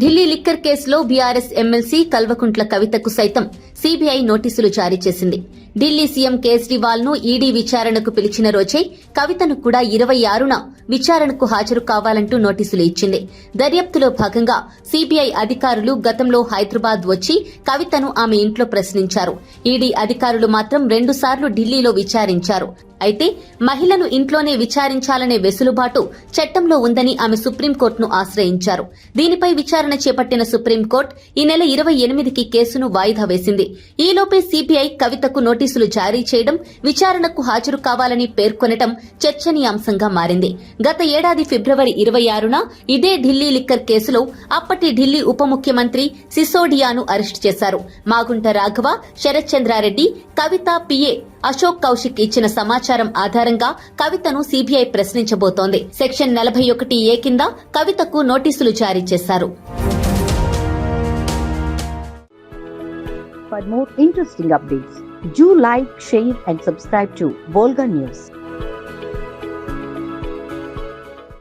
Delhi liquor కేసులో BRS MLC Kalvakuntla కవితకు సైతం సీబీఐ నోటీసులు జారీ చేసింది. ఢిల్లీ సీఎం కేజ్రీవాల్ను ఈడీ విచారణకు పిలిచిన రోజే కవితను కూడా ఇరవై ఆరున విచారణకు హాజరు కావాలంటూ నోటీసులు ఇచ్చింది. దర్యాప్తులో భాగంగా సీబీఐ అధికారులు గతంలో హైదరాబాద్ వచ్చి కవితను ఆమె ఇంట్లో ప్రశ్నించారు. ఈడీ అధికారులు మాత్రం రెండుసార్లు ఢిల్లీలో విచారించారు. అయితే మహిళను ఇంట్లోనే విచారించాలనే వెసులుబాటు చట్టంలో ఉందని ఆమె సుప్రీంకోర్టును ఆశ్రయించారు. దీనిపై విచారణ చేపట్టిన సుప్రీంకోర్టు ఈ నెల ఇరవై ఎనిమిదికి కేసును వాయిదా వేసింది. ఈలోపే సిబిఐ కవితకు నోటీసులు జారీ చేయడం విచారణకు హాజరు కావాలని పేర్కొనడం చర్చనీయాంశంగా మారింది. గత ఏడాది ఫిబ్రవరి ఇరవై ఆరున ఇదే ఢిల్లీ లిక్కర్ కేసులో అప్పటి ఢిల్లీ ఉప ముఖ్యమంత్రి సిసోడియాను అరెస్టు చేశారు. మాగుంట రాఘవ శరత్ చంద్రారెడ్డి కవిత పిఏ అశోక్ కౌశిక్ ఇచ్చిన సమాచారం ఆధారంగా కవితను సీబీఐ ప్రశ్నించబోతోంది సెక్షన్ నలభై ఒకటి ఏ కింద కవితకు నోటీసులు జారీ చేశారు For more interesting updates, do like, share, and subscribe to Volga News.